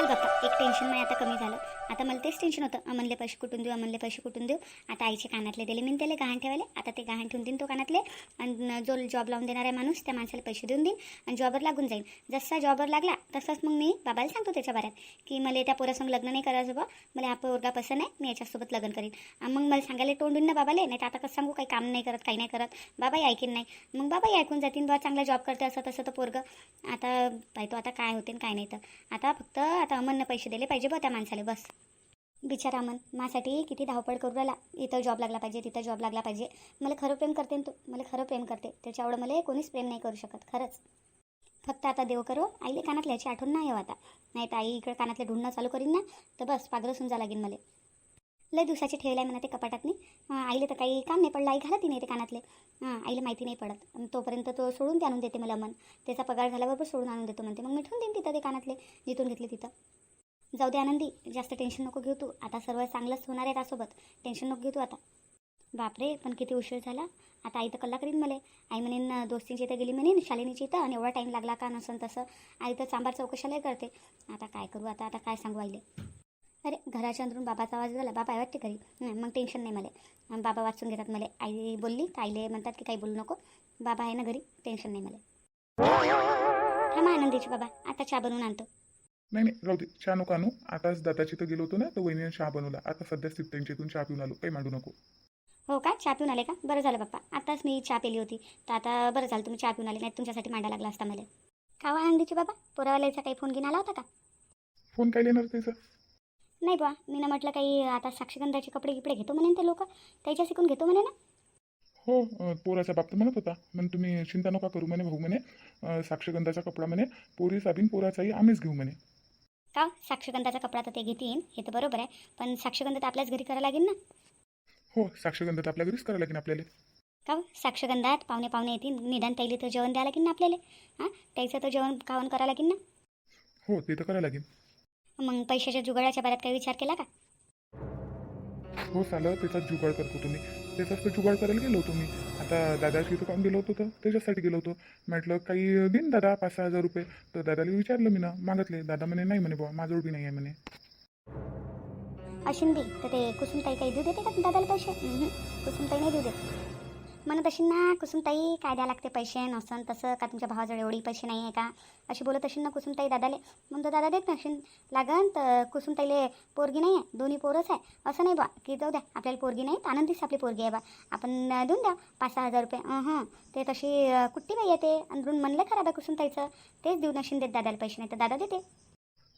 चल बाप्पा एक टेन्शन नाही आता कमी झालं. आता मला तेच टेन्शन होतं. अमनले पैसे कुठून देऊ अमनले पैसे कुठून देऊ? आता आईचे कानातले दिले मी त्याला गहाण ठेवायला. आता ते गहाण ठेवून देईन तो कानातले. आणि जो जॉब लावून देणार आहे माणूस त्या माणसाला पैसे देऊन देईन आणि जॉबवर लागून जाईन. जसा जॉबवर लागला तसंच मग मी बाबाला सांगतो त्याच्या बाऱ्यात की मला त्या पोरासंग लग्न नाही करायचं बा मला हा पोरगा पसंत आहे मी याच्यासोबत लग्न करीन. मग मला सांगायला तोंडून ना बाबाले नाही तर आता कसं सांगू काही काम नाही करत काही नाही करत. बाबाही ऐकीन नाही. मग बाबाही ऐकून जातीन बा चांगला जॉब करते असं तसं तर पोरगं. आता पाहतो आता काय होते काय नाही तर. आता फक्त आता अमन पैसे दिले पाहिजे बा त्या माणसाला बस. बिचारा मन माझ्यासाठी किती धावपळ करू राहिला. इथं जॉब लागला पाहिजे तिथं जॉब लागला पाहिजे. मला खरं प्रेम करते ना तो. मला खरं प्रेम करते. त्याच्यावर मला कोणीच प्रेम नाही करू शकत खरंच. फक्त आता देव करो. आईले कानातले याची आठवण नाही येऊ आता. नाही तर आई इकडे कानातले ढूंढणं चालू करीन ना. तर बस पागलं समजा लागेल मला. लय दिवसाचे आहे म्हणा ते कपाटात नाही आईले तर काही काम नाही पडलं. आई घालत नाही ते कानातले. हां आईला माहिती नाही पडत. आणि तोपर्यंत तो सोडून ते आणून देते मला मन त्याचा पगार झाल्याबरोबर सोडून आणून देतो म्हणते. मग मी ठेवून देईन तिथं ते कानातले. जिथून घेतले तिथं. जाऊ दे आनंदी जास्त टेन्शन नको घेऊ तू. आता सर्व चांगलंच होणार आहे त्यासोबत. टेन्शन नको घेऊ तू आता. बापरे पण किती उशीर झाला. आता आई तर कल्ला करीन मला आई म्हणेन दोस्तींची इथं गेली म्हणेन शालिनीची इथं आणि एवढा टाईम लागला का नसन तसं. आई तर चांबार चौकशालाही करते. आता काय करू आता आता काय सांगू आईले. अरे घराच्या अंदरून बाबाचा आवाज झाला. बाबा आहे वाटते घरी? मग टेन्शन नाही मला. बाबा वाचून घेतात मला. आई बोलली तर आईले म्हणतात की काही बोलू नको. बाबा आहे ना घरी टेन्शन नाही मला. थांबा आनंदीची बाबा आता चहा बनवून आणतो. नाही नाही राहू दे. चहा नको आणू. आताच दादाची तर गेलो होतो ना तर वहिनीने चहा बनवला. आता सध्या त्यांच्या इथून चहा पिऊन आलो. काही मांडू नको. हो का? चहा पिऊन आले का? बरं झालं बाप्पा. आताच मी चहा पिली होती. तर आता बरं झालं तुम्ही चहा पिऊन आले. नाही तुमच्यासाठी मांडा लागला असता मला. का हो आनंदीची बाबा. पोरावाल्याचा काही फोन घेऊन आला होता का? फोन काय येणार त्याचा? नाही बा मी ना म्हटलं काही आता साक्षगंधाचे कपडे गिपडे घेतो म्हणे ते लोक. त्याच्या शिकून घेतो म्हणे ना? हो अं, पोराचा बाप तर म्हणत होता. म्हणे तुम्ही चिंता नका करू म्हणे भाऊ म्हणे. अं, साक्षगंधाचा कपडा म्हणे. पोरी साबीन पोराचाही आम्हीच घेऊ म्हणे. का? साक्षगंधाचा कपडा तर ते घेतील हे तर बरोबर आहे. पण साक्षगंध तर आपल्याच घरी करायला लागेल ना? हो साक्षगंध तर आपल्या घरीच करावं लागेल आपल्याला. का हो? साक्षगंधात पाहुणे पाहुणे येतील निदान त्याला तर जेवण द्यायला लागेल ना आपल्याला? हां? त्याचं तर जेवण खावण करायला लागेल ना? हो ते तर करावं लागेल. मग पैशाच्या जुगाडाच्या बाऱ्यात काही विचार केला का? हो चालं त्याचाच जुगाड करतो तुम्ही. त्याचाच जुगाड करायला गेलो होतो मी. आता दादाची इथं काम गेलो होतो तर त्याच्यासाठी गेलो होतो. म्हटलं काही दिन दादा पाच सहा हजार रुपये. तर दादाला विचारलं मी ना मागितले. दादा म्हणे नाही म्हणे बुवा माझं बी नाही आहे म्हणे. अशिन बी तर ते कुसुमताई काही देऊ देते का? दादाला पैसे? कुसुमताई नाही देऊ देत. म्हणत अशी ना कुसुमताई काय द्या लागते पैसे नसन तसं का तुमच्या भावाजवळ एवढी पैसे नाही आहे का? अशी बोलत असेल ना कुसुमताई दादाले. म्हणतो दादा देत नसेल लागन तर कुसुमताईले पोरगी नाही आहे दोन्ही पोरच आहे. असं नाही बा की जाऊ द्या आपल्याला पोरगी नाही तर आनंदीच आपली पोरगी आहे बा. आपण देऊन द्या पाच सहा हजार रुपये. हां ते तशी कुठली कुट्टी बाई येते आणि म्हणलं खराब आहे कुसुमताईचं. तेच देऊ नशीन देत दादाला पैसे नाही तर दादा देते.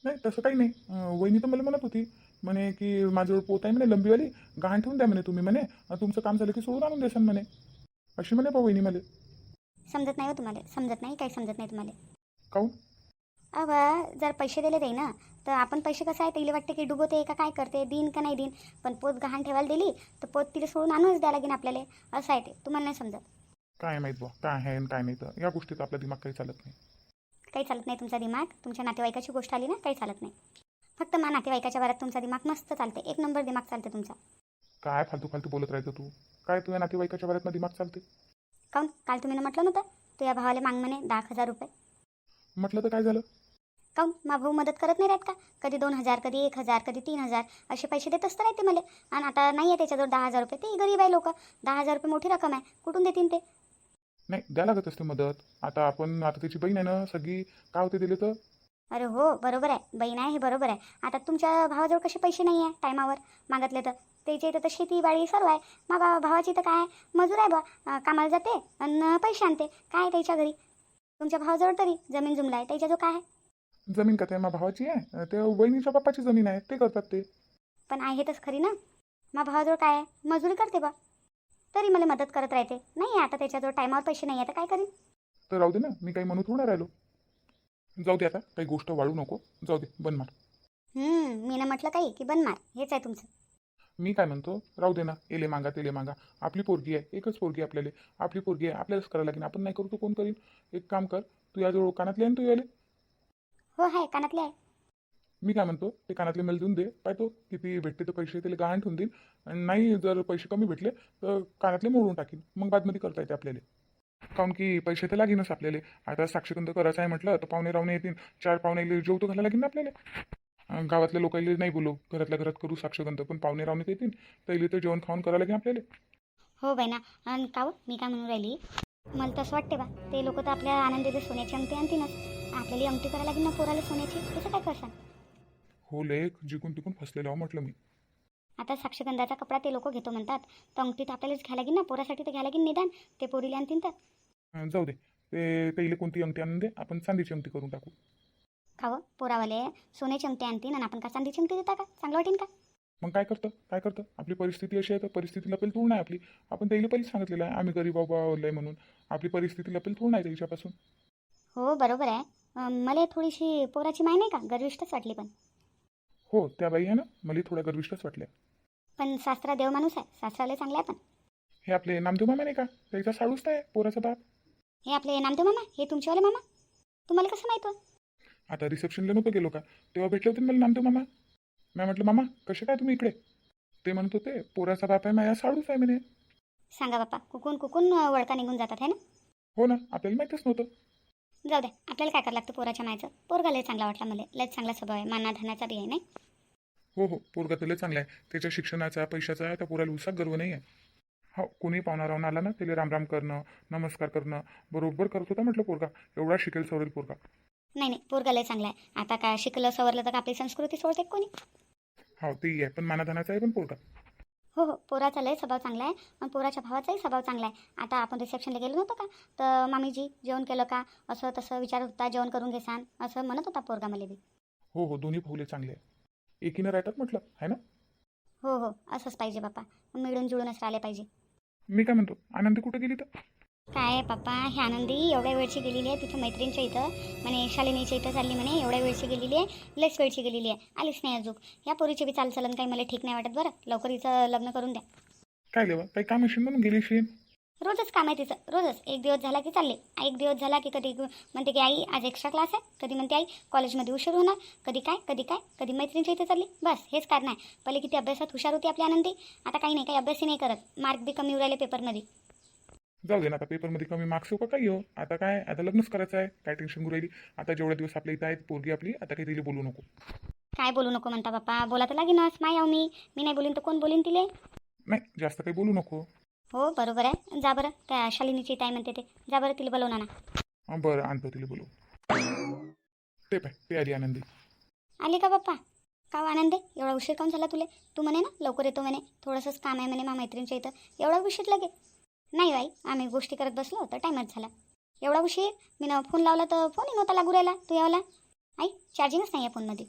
नाही तसं काही नाही. वहिनी तर मला म्हणत होती म्हणे की माझ्याजवळ पोत आहे म्हणे लंबीवाली गहाण ठेवून द्या म्हणे तुम्ही म्हणे. तुमचं काम झालं की सोडून आणून देसान म्हणे. अशी म्हणे वहिनी मला. समजत नाही हो तुम्हाला. समजत नाही काही समजत नाही तुम्हाला. काहून? अवा जर पैसे दिले नाही ना तर आपण पैसे कसं आहे तिला वाटते की डुबवते का काय करते दिन का नाही दिन पण पोत गहाण ठेवायला दिली तर पोत तिला सोडून आणूनच द्यायला लागेल आपल्याला. असं आहे ते. तुम्हाला नाही समजत. काय माहीत बुवा काय आहे आणि काय नाही तर. या गोष्टीचा आपला दिमाग काही चालत नाही. काही चालत नाही तुमचा दिमाग. तुमच्या नातेवाईकाची गोष्ट आली ना काही चालत नाही. फक्त मा नातेवाईकाच्या वरात तुमचा दिमाग मस्त चालते एक नंबर दिमाग चालते तुमचा. काय फालतू फालतू बोलत राहायचं तू? काय तुझ्या नातेवाईकाच्या बऱ्यात दिमाग चालते? काऊन? काल तुम्ही ना म्हटलं नव्हतं? तुझ्या भावाला माग म्हणे दहा हजार रुपये. म्हटलं तर काय झालं? काऊन? मा भाऊ मदत करत नाही राहत का? कधी दोन हजार कधी एक हजार कधी तीन हजार असे पैसे देत असतं राहते मला. आणि आता नाही आहे त्याच्याजवळ दहा हजार रुपये. ते गरीब आहे लोक. दहा हजार रुपये मोठी रक्कम आहे. कुठून देतील ते? नाही द्या लागत असते मदत. आता आपण आता त्याची बहीण आहे ना सगळी काय होते दिले तर? अरे हो बरोबर आहे. बहीण आहे हे बरोबर आहे. आता तुमच्या भावाजवळ कसे पैसे नाही आहे टायमावर? मागितले तर. त्याच्या इथं तर शेती बाडी सर्व आहे. मा बा भावाची तर काय मजूर आहे बा. कामाला जाते आणि पैसे आणते. काय त्याच्या घरी? तुमच्या भावाजवळ तरी जमीन जुमला आहे. त्याच्याजवळ काय आहे? जमीन का त्या मा भावाची आहे? ते वहिनीच्या बाप्पाची जमीन आहे. ते करतात ते. पण आहे तच खरी ना? मा भावाजवळ काय आहे? मजुरी करते बा. तरी मला मदत करत राहते. नाही आता त्याच्याजवळ टायमावर पैसे नाही आहे तर काय करीन? तर राहू दे ना. मी काही म्हणून थोडा राहिलो. जाऊ दे आता काही गोष्ट वाढू नको. जाऊ दे बन मार. हम्म, मी ना म्हटलं काही की बन मार हेच आहे तुमचं. मी काय म्हणतो राहू दे ना एले मागा तेले मागा. आपली पोरगी आहे एकच पोरगी आपल्याला. आपली पोरगी आहे आपल्यालाच करायला लागेल. आपण नाही करू तो कोण करीन? एक काम कर तू याजवळ कानातले आहे ना तू याले. हो आहे कानातले आहे. मी काय म्हणतो ते कानातले मला देऊन दे. पाहतो किती भेटते तर पैसे त्याला गहाण ठेवून देईन. आणि नाही जर पैसे कमी भेटले तर कानातले मोडून टाकीन. मग बादमध्ये करता येते आपल्याला. काऊन की पैसे तर लागेनच आपल्याला. आता साक्षगंध करायचं आहे म्हटलं तर पाहुणे रावणे येतील. चार पाहुणे जेवतो घालायला लागेल ना आपल्याला. गावातल्या लोकांना नाही बोलू. घरातल्या घरात करू साक्षगंध पण पाहुणे रावणे येतील. पहिले तर जेवण खाऊन करावं लागेल आपल्याला. हो बाई ना आणि का हो? मी काय म्हणून राहिली? मला तसं वाटते बा ते लोक तर आपल्या आनंदीला सोन्याची अंगठी आणतीनच आपल्याला अंगठी करायला लागेल ना पोराला सोन्याची? कसं काय करसान? हो लेख जिकून तिकून फसलेलं म्हटलं मी. आता साक्षगंधाचा कपडा ते लोक घेतो म्हणतात. तर अंगठी तर आपल्यालाच घ्यायला लागेल ना? पोरासाठी तर घ्यायला लागेल निदान. ते पोरीला आणतीन तर. अं, जाऊ दे. ते पहिले कोणती अंगठी आणून दे आपण चांदीची अंगठी करून टाकू. खावं पोरावाले सोन्याची अंगठी आणतीन आणि आपण का चांदीची अंगठी देता का? चांगलं वाटेन का? मग काय करतं? काय करतं? आपली परिस्थिती अशी आहे तर परिस्थिती लपेल थोड नाही आपली. आपण त्याला पहिले सांगितलेलं आहे आम्ही गरीब बाबा लय म्हणून. आपली परिस्थिती लपेल थोड नाही त्याच्यापासून हो बरोबर आहे. अं, मला थोडीशी पोराची माय नाही का? गर्विष्ठच वाटली पण. हो त्या बाई आहे ना? मला थोड्या गर्विष्टच वाटल्या. पण सासरा देव माणूस आहे. सासराला चांगला आहे पण. हे आपले नामदेव मामा नाही का? त्याचा साडूच नाही पोराचा बाप. हे आपले नामदेव मामा? हे तुमचेवाले मामा? तुम्हाला कसं माहीत हो? आता रिसेप्शनला नव्हतं गेलो का? तेव्हा भेटले होते मला नामदेव मामा? मी म्हटलं मामा कसे काय तुम्ही इकडे? ते म्हणत होते पोराचा बाप आहे माझ्या साडूच आहे म्हणे. सांगा बाप्पा कुकून कुकून वळका निघून जातात है ना? हो ना आपल्याला माहीतच नव्हतं. जाऊ द्या आपल्याला काय करावं लागतं पोराच्या मायचं? पोरगा लय चांगला वाटला मला लय चांगला स्वभाव आहे माना धनाचा बी आहे नाही? हो हो पोरगा तुला चांगला आहे. त्याच्या शिक्षणाचा पैशाचा त्या पोराला उसाक गर्व नाही आहे हो कोणी पाहुणा राहून आला ना त्याला रामराम करणं नमस्कार करणं बरोबर करत होता म्हटलं पोरगा. एवढा शिकेल सवरेल पोरगा. नाही नाही पोरगा लय चांगला आहे. आता काय शिकलं सवरलं तर आपली संस्कृती सोडते का कोणी? हो तेही आहे पण मानाधनाचा आहे पण पोरगा. हो हो पोराचा लय स्वभाव चांगला आहे आणि पोराच्या भावाचाही स्वभाव चांगला आहे. आता आपण रिसेप्शनला गेलो नव्हतो का? तर मामीजी जेवण केलं का? असं तसं विचारत होता जेवण करून घेसान असं म्हणत होता पोरगा मला बी. हो हो दोन्ही भाऊले चांगले आहे. एकीनं राहतात म्हटलं आहे ना? हो हो असंच पाहिजे बाप्पा मिळून जुळूनच राहिले पाहिजे. मी काय म्हणतो? आनंदी कुठे गेली तर? काय पप्पा हे आनंदी एवढ्या वेळची गेलेली आहे तिथं मैत्रिणीच्या इथं. म्हणे शालिनीच्या इथं चालली म्हणे एवढ्या वेळची गेलेली आहे लस वेळची गेलेली आहे. आलीच नाही अजून. या पोरीची बी चालचलन काही मला ठीक नाही वाटत बरं. लवकर हिचं लग्न करून द्या. काय लेवा काही काम असेल म्हणून गेली शेन रोजच काम आहे तिचं. रोजच. एक दिवस झाला की चालले. एक दिवस झाला की कधी म्हणते की आई आज एक्स्ट्रा क्लास आहे. कधी म्हणते आई कॉलेजमध्ये उशीर होणार. कधी काय कधी काय कधी मैत्रिणीच्या इथे चालली. बस हेच कारण आहे. पहिले किती अभ्यासात हुशार होती आपली आनंदी. आता काही नाही काही अभ्यासही नाही करत. मार्क बी कमी उरायले पेपरमध्ये जाऊ दे ना आता पेपरमध्ये कमी मार्क्स हो का? काही हो. आता काय आता लग्नच करायचं आहे. काय टेन्शन राहिली? आता जेवढे दिवस आपल्या इथं आहेत पोरगी आपली आता काही तिला बोलू नको. काय बोलू नको म्हणता बाप्पा? बोला तर लागेनच माय आहो मी. मी नाही बोलीन तर कोण बोलीन तिले? नाही जास्त काही बोलू नको. हो बरोबर आहे. जा बरं. त्या शालिनीची ताई म्हणते ते. जा बरं तिला बोलवणार ना हं, बरं. आणतो तिला बोलू ते पाय ते आली आनंदी. आले का बाप्पा का हो आनंद? एवढा उशीर काऊन झाला तुले? तू म्हणे ना लवकर येतो म्हणे. थोडंसंच काम आहे म्हणे मा मैत्रिणीच्या इथं. एवढा उशीर लगे? नाही बाई आम्ही गोष्टी करत बसलो तर टाईमच झाला. एवढा उशीर? मी ना फोन लावला तर फोनही नव्हता लागू राहिला. तू यावला? आई चार्जिंगच नाही आहे फोनमध्ये.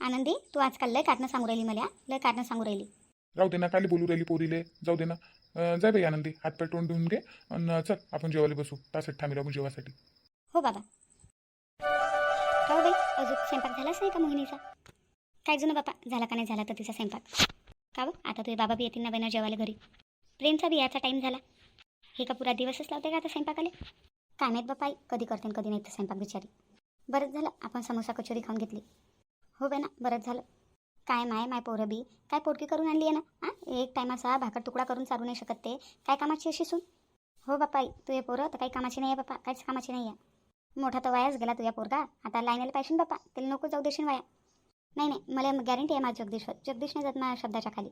आनंदी तू आजकाल लय कारणं सांगू राहिली मला लय कारणं सांगू राहिली. राहू दे ना काली बोलू राहिली पोरीले. जाऊ दे ना. अं, जाय बाई आनंदी. हातपाय तोंड धुवून घे आणि चल आपण जेवायला बसू. तासात थांबेल आपण जेवासाठी. हो बाबा. का हो बाई अजून स्वयंपाक झालाच नाही का मोहिनीचा? काय जुनं बापा झाला का नाही झाला तर तिचा स्वयंपाक? का बा आता तुझे बाबा बी येतील ना बहिणा जेवायला घरी. प्रेमचा बी याचा टाईम झाला. हे का पुरा दिवसच लावते का आता स्वयंपाकाले? काय माहीत आई. कधी करते आणि कधी नाही तर स्वयंपाक बिचारी. बरंच झालं आपण समोसा कचोरी खाऊन घेतली. हो बहिणा ना बरंच झालं. काय माय माय पोरं बी? काय पोटकी करून आणली आहे ना हां एक टायमाचा भाकर तुकडा करून चालू नाही शकत ते. काय कामाची अशी सून हो बापा तू हे पोरं तर काही कामाची नाही आहे बापा काहीच कामाची नाही आहे मोठा तर वायाच गेला तुझ्या पोरगा. आता लाईनला पाहिजे बापा त्याला नको जाऊ देशील वाया. नाही नाही मला गॅरंटी आहे माझ्या जगदीशवर. जगदीश नाही जात माझ्या शब्दाच्या खाली.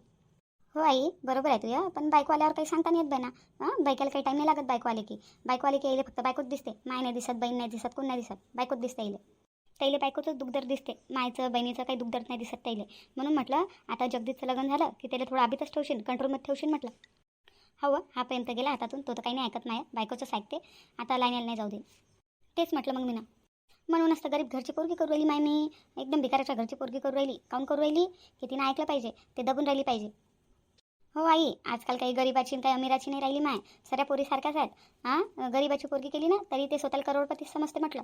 हो आई बरोबर आहे तुझ्या पण बायको आल्यावर काही सांगता नाही येत बाई ना हां? बायकाला काही टाईम नाही लागत बायको आले की. बायको आले की यायला फक्त बायकोच दिसते. माय नाही दिसत बहीण नाही दिसत कोण नाही दिसत. बायकोच दिसते यायला त्याला बायकोचं दुग्धर दिसते. मायचं बहिणीचं काही दुखदर नाही दिसत त्याला म्हणून म्हटलं आता जगदीशचं लग्न झालं की त्याला थोडं आभीतच ठेवशील कंट्रोलमध्ये ठेवशील म्हटलं. हो हा पर्यंत गेला हातातून. तो तर काही नाही ऐकत नाही बायकोचंच ऐकते आता लाईनला नाही जाऊ दे. तेच म्हटलं मग मी ना म्हणून असतं गरीब घरची पोरगी करू राहिली माय मी एकदम भिकाराच्या घरची पोरगी करू राहिली. काऊन करू राहिली? की तिनं ऐकलं पाहिजे. ते दबून राहिली पाहिजे. हो आई आजकाल काही गरीबाची काही अमिराची नाही राहिली माय. सऱ्या पोरी सारख्याच आहेत. हां गरीबाची पोरगी केली ना तरी ते स्वतःला करोडपती समजते म्हटलं.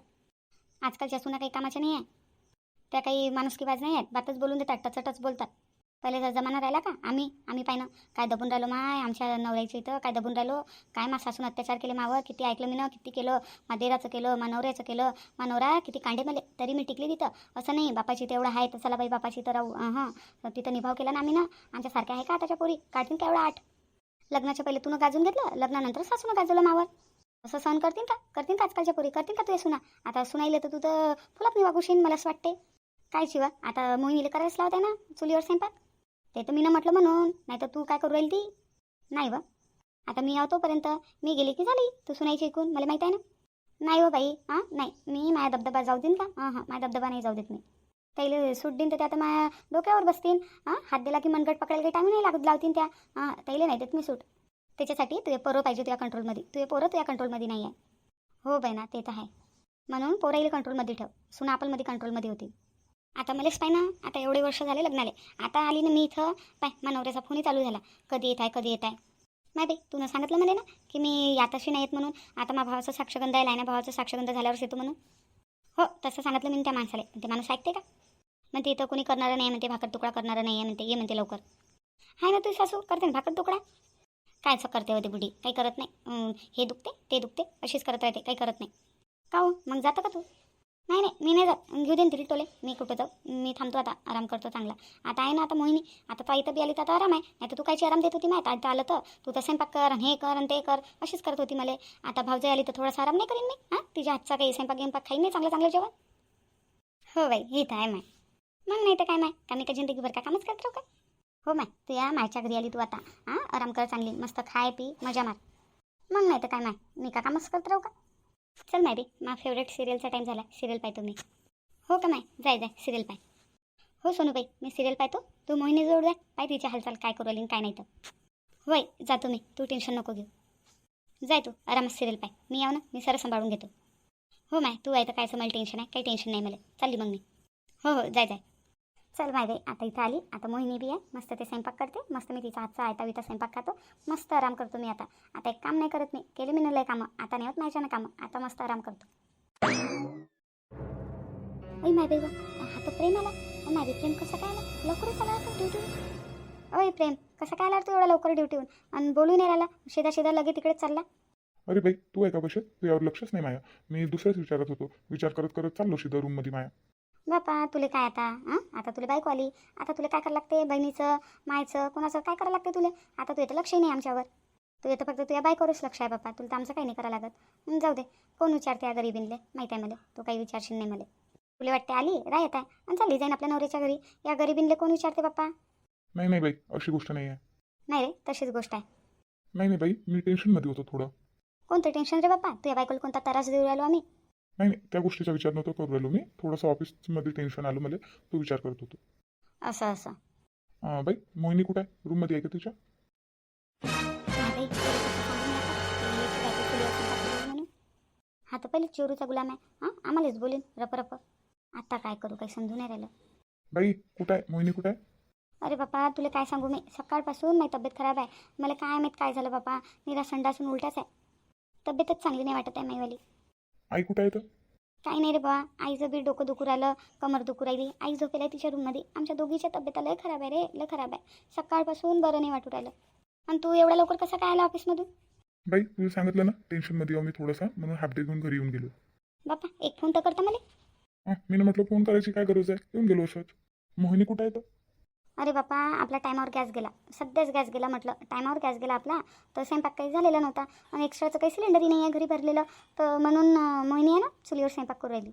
आजकालच्या सुना काही कामाच्या नाही आहे. त्या काही माणुसकीबाज नाही आहेत. बातच बोलून देतात टचटच बोलतात. पहिलेचा जमाना राहिला का आम्ही आम्ही पाहिनं काय दबून राहिलो माय आमच्या नवऱ्याच्या इथं काय दबून राहिलो? काय मा सासून अत्याचार केले मावं? किती ऐकलं मी ना? किती केलं? मा देराचं केलं मा नवऱ्याचं केलं? मा नवरा किती कांडे मले? तरी मी टिकली तिथं. असं नाही बापाची इथं एवढं आहे तर चला बाई बापाची तर राहू. हां तिथं निभाव केला ना आम्ही ना? आमच्यासारख्या आहे का आताच्या पोरी? काढतील का एवढा आठ? लग्नाच्या पहिले तुनं गाजून घेतलं? लग्नानंतर सासूनं गाजवलं मावर असं सहन करतील का? करतील का आजकालच्या पोरी? करतील का तुझ्या सुना? आता सुनाईले तर तू तर फुलात नाही वागूशीन मला असं वाटते काय शिवा? आता मोहिनीला करायच लावते ना चुलीवर स्वयंपाक? ते तर मी ना म्हटलं म्हणून नाही तर तू काय करू राहील ती नाही व. आता मी आवतोपर्यंत मी गेली की झाली तू सुनायची ऐकून मला माहीत आहे ना? नाही व बाई हां नाही मी माझ्या दबदबा जाऊ देईन का? हां हां माझा दबदबा नाही जाऊ देत मी. त्याला सूट देईन तर त्या आता माझ्या डोक्यावर बसतील हां हात दिला की मनगट पकडायला काही टाईम नाही लागत लावतीन त्या. हां त्याला नाही देत मी सूट. त्याच्यासाठी तुझे पोरं पाहिजे तुझ्या कंट्रोलमध्ये तुझे पोरं तुझ्या कंट्रोलमध्ये नाही आहे हो बहिणा ना ते तर आहे. म्हणून पोराईला कंट्रोलमध्ये ठेव. सुना आपलमध्ये कंट्रोलमध्ये होती. आता मलाच पाय ना आता एवढे वर्ष झाले लग्नाले. आता आली ना मी इथं. पाय मा नवऱ्याचा फोनही चालू झाला. कधी येत आहे कधी येत आहे. माहिती बाई तुनं सांगितलं मला ना की मी यातशी नाही येत म्हणून. आता मा भावाचं साक्षगंध आहे ना भावाचं साक्षगंध झाल्यावरच येतो म्हणून. हो तसं सांगितलं मी त्या माणसाला. ते माणूस ऐकते का? म्हणते इथं कोणी करणारं नाही म्हणते भाकर तुकडा करणारं नाही आहे म्हणते. ये म्हणते लवकर. हाय ना तुझी सासू करते ना भाकर तुकडा? कायचं करते होते बुढी काही करत नाही? हे दुखते ते दुखते अशीच करत राहते काही करत नाही. का हो? मग जातं का तू? नाही नाही मी नाही जात. घेऊ देईन ना टोले. मी कुठं जाऊ? मी थांबतो आता आराम करतो चांगला. आता आहे ना आता मोहिनी. आता तो इथं बी आली तर आता आराम आहे. नाही तर तू कायची आराम देत होती माहीत? आता आलं तर. तू तर स्वयंपाक कर आणि हे कर आणि ते कर. अशीच करत होती मला. आता भावजाई आली तर थोडासा आराम नाही करीन मी? हां? तिच्या हातचा काही स्वयंपाक गेमपाक खाईन नाही चांगलं चांगलं जेवण? हो बाई हे तर आहे माय. मग नाही तर काय माय? का मी का जिंदगीभर का कामच करत राहू का? हो माय तू या मायच्या घरी आली तू आता. हां आराम कर चांगली मस्त खाय पी मजा मार. मग नाही तर काय माय मी का कामच करत राहू का? चल माय बी मा फेवरेट सिरियलचा टाईम झाला सिरियल पाहतो मी हो का माय? जाय जाय सिरियल पाय. हो सोनूबाई मी सिरियल पाहतो. तू मोहिनी जोड जाय पाय तिच्या हालचाल काय करू आली काय नाही तर. होय जातो मी तू टेन्शन नको घेऊ. जाय तू आरामात सिरियल पाय. मी याव ना मी सरळ सांभाळून घेतो. हो माय तू आहे तर काय मला टेन्शन आहे? काही टेन्शन नाही मला. चालली मग मी. हो हो जाय जाय. चल बाय आता इथं आली. आता मोहिनी बी आहे. मस्त ते स्वयंपाक करते. मस्त मी तिचा हातचा आयता विता स्वयंपाक खातो. मस्त आराम करतो मी आता. आता एक काम नाही करत मी. केले मी लय कामं. आता नाही होत माझ्यानं कामं. आता मस्त आराम करतो. ओय माय बेबा हा तर प्रेम आला. ओ माय प्रेम कसं काय आला? लवकरच आला आता ड्युटीवर ओय प्रेम कसं काय आला तू एवढा लवकर ड्युटीहून आणि बोलू नाही राहिला. शिदा शिदा लगे तिकडेच चालला. अरे बाई तू आहे का तू यावर लक्षच नाही माया. मी दुसऱ्याच विचारत होतो. विचार करत करत चाललो शिदा रूममध्ये माया. बापा तुले काय आता? हां? आता तुला बायको आली. आता तुला काय करावं लागते? बहिणीचं मायचं कोणाचं? काय करावं लागते तुला? आता तू येतं लक्षही नाही आमच्यावर. तू येतं फक्त तुझ्या बायकोवरच लक्ष आहे बापा. तुला तर आमचं काही नाही करावं लागत. जाऊ दे. कोण विचारते या गरीबीनले माहीत आहे मला. तू काही विचारशील नाही मला. तुला वाटते आली? राहत आहे. आणि चालली जाईन आपल्या नवऱ्याच्या घरी. या गरीबीनले कोण विचारते बाप्पा नाही नाही बाई. अशी गोष्ट नाही आहे. नाही रे तशीच गोष्ट आहे. नाही नाही बाई. मी टेन्शनमध्ये होतो थोडं. कोणतं टेन्शन रे बाप्पा तुझ्या बायकोला कोणता त्रास देऊ राहिलो आम्ही? नाही नाही त्या गोष्टीचा विचार नव्हतो करू राहिलो मी. थोडंसं ऑफिसमध्ये टेन्शन आलं मला तो विचार करत होतो. असं असं. बाई मोहिनी कुठं आहे? रूममध्ये आहे का तुझ्या? हा तर पहिले चोरूचा गुलाम आहे. हां आम्हालाच बोलीन रप रप. आता काय करू काही समजून नाही राहिलं. बाई कुठं आहे? मोहिनी कुठं आहे? अरे बापा तुला काय सांगू मी? सकाळपासून माझी तब्येत खराब आहे. मला काय माहीत काय झालं बापा? निरा संडासून उलट्याच आहे. तब्येतच चांगली नाही वाटत आहे माईवाली. आई कुठं आहे तर काही नाही रे बा आईचं बी डोकं दुखू राहिलं कमर दुखू राहिली. आई झोपेला आहे तिच्या रूममध्ये आमच्या दोघीच्या तब्येत लय खराब आहे रे लय खराब आहे. सकाळपासून बरं नाही वाटू राहिलं. आणि तू एवढ्या लवकर कसं काय आला ऑफिसमधून? बाई तुला सांगितलं ना टेन्शनमध्ये येऊ मी थोडंसं म्हणून हाफ डे घेऊन घरी येऊन गेलो. बापा एक फोन तर करता मला. मी ना म्हटलं फोन करायची काय गरज आहे? येऊन गेलो असंच. मोहिनी कुठं आहे तर अरे बापा आपला टायमावर गॅस गेला. सध्याच गॅस गेला म्हटलं. टायमावर गॅस गेला आपला. तर स्वयंपाक काही झालेला नव्हता. आणि एक्स्ट्राचं काही सिलेंडरही नाही आहे घरी भरलेलं. तर म्हणून मोहिनी आहे ना चुलीवर स्वयंपाक करू राहिली.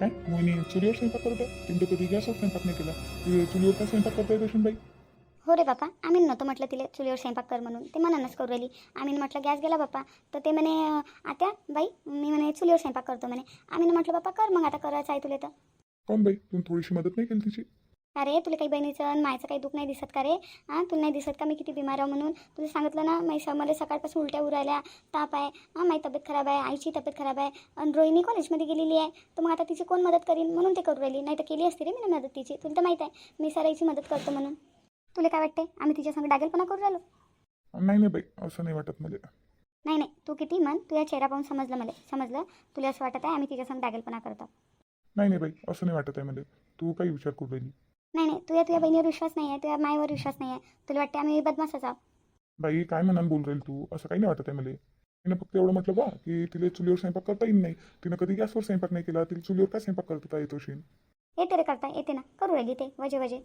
काय? मोहिनी चुलीवर स्वयंपाक करत आहे कधी गॅसवर स्वयंपाक नाही केला? ती चुलीवर काय स्वयंपाक हो रे बापा आम्ही नव्हतं म्हटलं तिला चुलीवर स्वयंपाक कर म्हणून. ते मनानच करू राहिली. आम्ही म्हटलं गॅस गेला बापा. तर ते म्हणे आत्या बाई मी म्हणे चुलीवर स्वयंपाक करतो. म्हणे आम्ही म्हटलं बापा कर मग आता करायचं आहे तुला तर. कोण बाई? तुम्ही थोडीशी मदत नाही केली तिची? अरे तुला काही बहिणीचं आणि मायचं काही दुःख नाही दिसत का रे? हां तुला नाही दिसत का मी किती बिमार आहे म्हणून? तुला सांगितलं ना मै मला सकाळपासून उलट्या उरायल्या ताप आहे. हां माझी तब्येत खराब आहे आईची तब्येत खराब आहे. आणि रोहिणी कॉलेजमध्ये गेलेली आहे. तर मग आता तिची कोण मदत करीन म्हणून ते करू राहिली. नाही तर केली असती रे मी मदत तिची. तुला तर माहीत आहे मी सराईची मदत करतो म्हणून. तुला काय वाटते आम्ही तिच्या संग डागेलपणा करू राहिलो? नाही नाही बाई असं नाही वाटत मला. नाही नाही. तू किती म्हण तुझ्या चेहरा पाहून समजलं मला. समजलं? तुला असं वाटत आहे आम्ही तिच्या संग डागेलपणा करतो. नाही नाही बाई असं नाही वाटत आहे मला. तू काही विचार करू राहिली. नाही नाही तुझ्या तुझ्या बहिणीवर विश्वास नाही आहे तुझ्या मायवर विश्वास नाही आहे तुला वाटते आम्ही बदमाशच आहोत. बाई काय म्हणान बोल राहील तू? असं काही नाही वाटत आहे मला. तिनं फक्त एवढं म्हटलं बा की तिला चुलीवर स्वयंपाक करता येईल नाही. तिनं कधी गॅसवर स्वयंपाक नाही केला तिला चुलीवर काय स्वयंपाक करता येत असेल? येते रे करता येते ना. करू राहिली ते वजे वजे.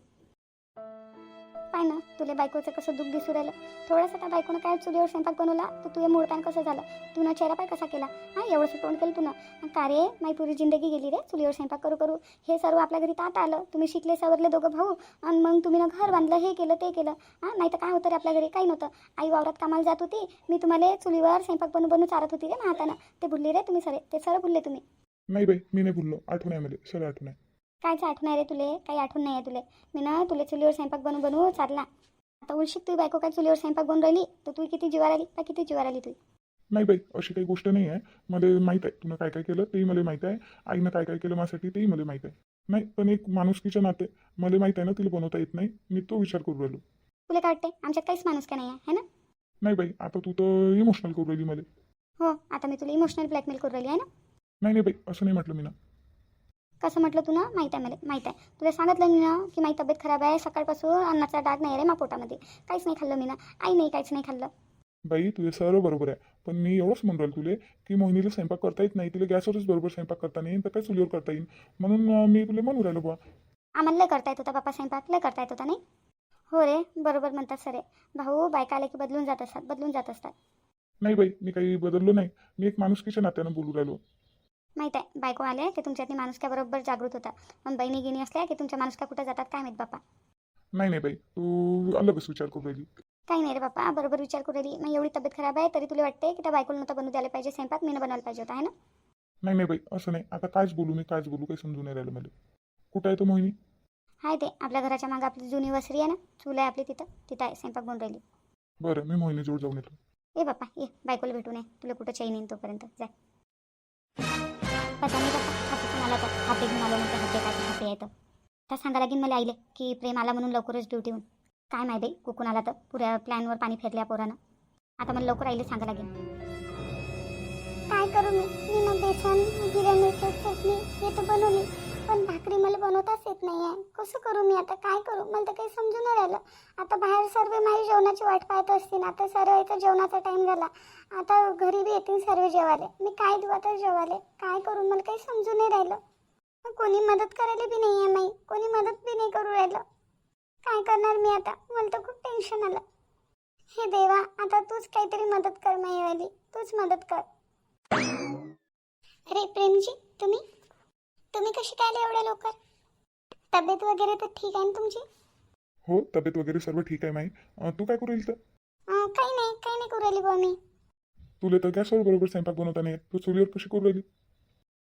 पाय ना तुला बायकोचं कसं दुःख दिसू राहिलं? थोडंसं त्या बायकोनं काय चुलीवर स्वयंपाक बनवला तर तुझ्या मूळपॅन कसं झालं? तू ना चेहरा पाय कसा केला? हां एवढंसं तोंड केलं तू ना. का रे माझी पुरी जिंदगी गेली रे चुलीवर स्वयंपाक करू करू. हे सर्व आपल्या घरी तात आलं. तुम्ही शिकले सवरले दोघं भाऊ आणि मग तुम्ही ना घर बांधलं हे केलं ते केलं. हां नाही तर काय होतं रे आपल्या घरी? काही नव्हतं. आई वावरात कामाला जात होती. मी तुम्हाला चुलीवर स्वयंपाक बनवून बनवून चारत होती रे हातानं ते भुलले रे तुम्ही सरे ते सर भुलले तुम्ही. नाही बाई मी नाही भुललो. आठवण आहे मला सर आठवण आहे. कायचं आठवण आहे रे तुले? काही आठवण नाही आहे तुले. मी ना तुला चुलीवर स्वयंपाक बनवू बनवू चालला आता उलशिक तू बायको काय चुलीवर स्वयंपाक बनवून राहिली? तर तू किती जीवार आली? का किती जीवार आली तू नाही बाई अशी काही गोष्ट नाही आहे. मला माहीत आहे तुला काय काय केलं तेही मला माहीत आहे. आईनं काय काय केलं माझ्यासाठी तेही मला माहीत आहे. नाही पण एक माणुसकीच्या नाते. मला माहीत आहे ना तिला बनवता येत नाही. मी तो विचार करू राहिलो. तुला काय वाटते आमच्यात काहीच माणूस का नाही आहे है ना? नाही बाई आता तू तर इमोशनल करू राहिली मला. हो आता मी तुला इमोशनल ब्लॅकमेल करू राहिली आहे ना? नाही नाही बाई असं नाही म्हटलं मी ना. कसं म्हटलं तू ना? माहीत आहे मला माहीत आहे. तुला सांगितलं मी ना की माझी तब्येत खराब आहे सकाळपासून अन्नाचा डाग नाही रे मा पोटामध्ये काहीच नाही खाल्लं मी ना. आई नाही काहीच नाही खाल्लं. बाई तुझे सर्व बरोबर आहे. पण मी एवढंच म्हणून तुले की मोहिनीला स्वयंपाक करता येत नाही तिला गॅसवरच बरोबर स्वयंपाक करता नाही तर काय चुलीवर करता येईल? म्हणून मी तुला म्हणून राहिलो बुवा. आम्हाला लय करता येत होता बापा स्वयंपाक लय करता येत होता नाही? हो रे बरोबर म्हणतात सरे भाऊ बायका आले की बदलून जात असतात बदलून जात असतात. नाही बाई मी काही बदललो नाही. मी एक माणुसकीच्या नात्यानं बोलू राहिलो. माहीत आहे बायको आले की तुमच्यातनी माणुसक्या बरोबर जागृत होता पण बहिणी गिणी असल्या की तुमच्या माणुसक्या कुठं जातात काय माहीत बापा? नाही नाही बाई तू अलगच विचार करू राहिली. काही नाही रे बापा बरोबर विचार करू राहिली. मग एवढी तब्येत खराब आहे तरी तुला वाटते की त्या बायकोला नव्हतं बनवू द्यायला पाहिजे स्वयंपाक? मीनं बनवायला पाहिजे होता है ना? नाही नाही बाई असं नाही. आता कायच बोलू मी कायच बोलू काही समजून नाही राहिलं मला. कुठं आहे तो मोहिनी? हाय ते आपल्या घराच्या मागं आपली जुनी वसरी आहे ना? चूल आहे आपली तिथं तिथं आहे स्वयंपाक बनवून राहिली. बरं मी मोहिनीजवळ जाऊन येतो. ए बापा ये बायकोला भेटून ये. तुला कुठं चैन येईन तोपर्यंत जाय. पता नाही बापा हाती पण आला तर हाते घेऊन आलो म्हणते हाते काय हाते येतं तर सांगा लागेल मला आईले की प्रेम आला म्हणून लवकरच ड्युटीहून काय माहिती बाई कुकून आला तर पुऱ्या प्लॅनवर पाणी फेरल्या पोरानं. आता मला लवकर आईले सांगा लागेल काय करू मी? मी ना बेसन जिऱ्या मिरची चटणी हे तर बनवली. पण भाकरी मला बनवताच येत नाही आहे कसं करू मी आता? काय करू? मला तर काही समजून नाही राहिलं. आता बाहेर सर्व माझी जेवणाची वाट पाहत असतील. आता सर्व इथं जेवणाचा टाईम झाला. आता घरी बी येतील सर्व जेवाले मी काय देऊ आता जेवाले काय करू? मला काही समजून नाही राहिलं. कोणी मदत करायला बी नाही आहे माई. कोणी मदत बी नाही करू राहिलं. काय करणार मी आता? मला तर खूप टेन्शन आलं. हे देवा आता तूच काहीतरी मदत कर माईवाली. तूच मदत कर. अरे प्रेमजी तुम्ही? तुम्ही कशी काय आले एवढ्या लवकर? तब्येत वगैरे तर ठीक आहे ना तुमची? हो तब्येत वगैरे सर्व ठीक आहे माई. अं, तू काय करू राहील तर? अं, काही नाही काही नाही करू राहिली बुवा मी. तुला तर गॅसवर बरोबर स्वयंपाक बनवता नाही येत. तू चुलीवर कशी करू राहिली?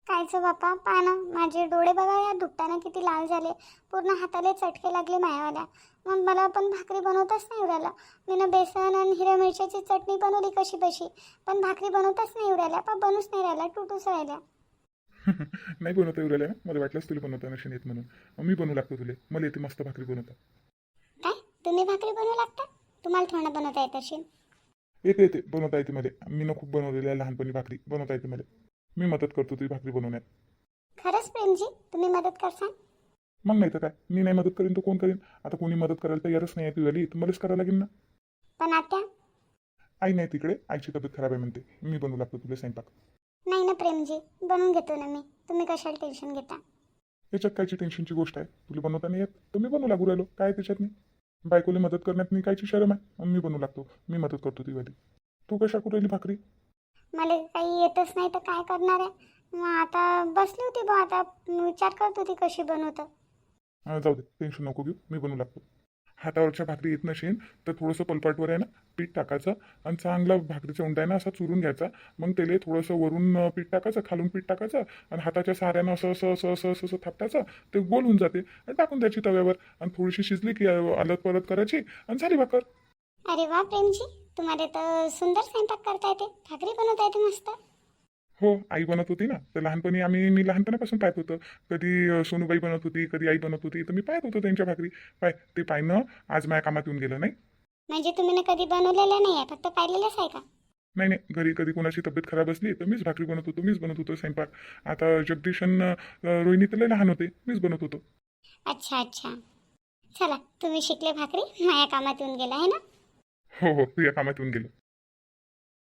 कायचं बापा पहा ना माझे डोळे बघा या दुपटानं किती लाल झाले. पूर्ण हाताला चटके लागले मायावाल्या. मग मला पण भाकरी बनवताच नाही उरायला मी ना बेसन आणि हिरव्या मिरच्याची चटणी बनवली कशी बशी पण भाकरी बनवताच नाही उरायला पण बनूच नाही राहिल्या टुटूच राहिल्या. नाही बनवता राहिल्या ना मला वाटलंच तुला बनवता नसेल येत म्हणून. मी बनवू लागतो तुला. मला येते मस्त भाकरी बनवता. काय? तुम्ही भाकरी बनवू लागता? तुम्हाला थोडं बनवता येत असेल. येते येते. बनवता येते मला. मी ना खूप बनवलेली आहे लहानपणी भाकरी. बनवता येते मला. मी मदत करतो तुझी भाकरी बनवण्यात. खरंच प्रेमजी तुम्ही मदत करसान? मग नाही तर काय? मी नाही मदत करीन तर कोण करीन? आता कोणी मदत करायला तयारच नाही तुझी झाली तर मलाच करायला लागेल ना. पण आत्या आई नाही तिकडे. आईची तब्येत खराब आहे म्हणते. मी बनवू लागतो तुला स्वयंपाक. नाही ना प्रेमजी बनवून घेतो ना मी. तुम्ही कशाला टेन्शन घेता? याच्यात कायची टेन्शनची गोष्ट आहे. तुला बनवता नाही येत. तर मी बनवू लागू राहिलो. काय त्याच्यात नाही? बायकोला मदत करण्यात मी कायची शरम आहे? मी बनवू लागतो. मी मदत करतो ती वाली. तू कशा करू राहिली भाकरी? मला काही येतच नाही तर काय करणार आहे? मग आता बसली होती बा आता विचार करत होती कशी बनवतं. जाऊ दे. टेन्शन नको घेऊ. मी बनवू लागतो. हातावरच्या भाकरी येत नसेल तर थोडंसं पलपाटवर आहे ना पीठ टाकायचं आणि चांगला भाकरीचा उंडा आहे ना असा चुरून घ्यायचा. मग त्याला थोडंसं वरून पीठ टाकायचं खालून पीठ टाकायचं आणि हाताच्या सहाऱ्यानं असं असं असं असं असं असं थापटायचं. ते गोल होऊन जाते आणि टाकून द्यायची तव्यावर आणि थोडीशी शिजली की अं, अलत परत करायची आणि झाली भाकर. अरे वा प्रेमजी. तुम्हाला तर सुंदर स्वयंपाक करता येते. भाकरी बनवता येते मस्त. हो आई बनत होती ना. तर लहानपणी आम्ही मी लहानपणापासून पाहत होतं. कधी सोनूबाई बनत होती कधी आई बनत होती तर मी पाहत होतो त्यांच्या भाकरी. पाय ते पायनं आज माझ्या कामात येऊन गेलं नाही? म्हणजे तुम्ही ना कधी बनवलेलं नाही आहे फक्त पाहिलेलंच आहे का? नाही नाही. घरी कधी कोणाची तब्येत खराब असली तर मीच भाकरी बनवत होतो मीच बनवत होतो स्वयंपाक. आता जगदीशन रोहिणी तर लहान होते मीच बनवत होतो. अच्छा अच्छा. चला तुम्ही शिकले भाकरी माझ्या कामात येऊन गेला आहे ना? हो हो तुझ्या कामात येऊन गेलो.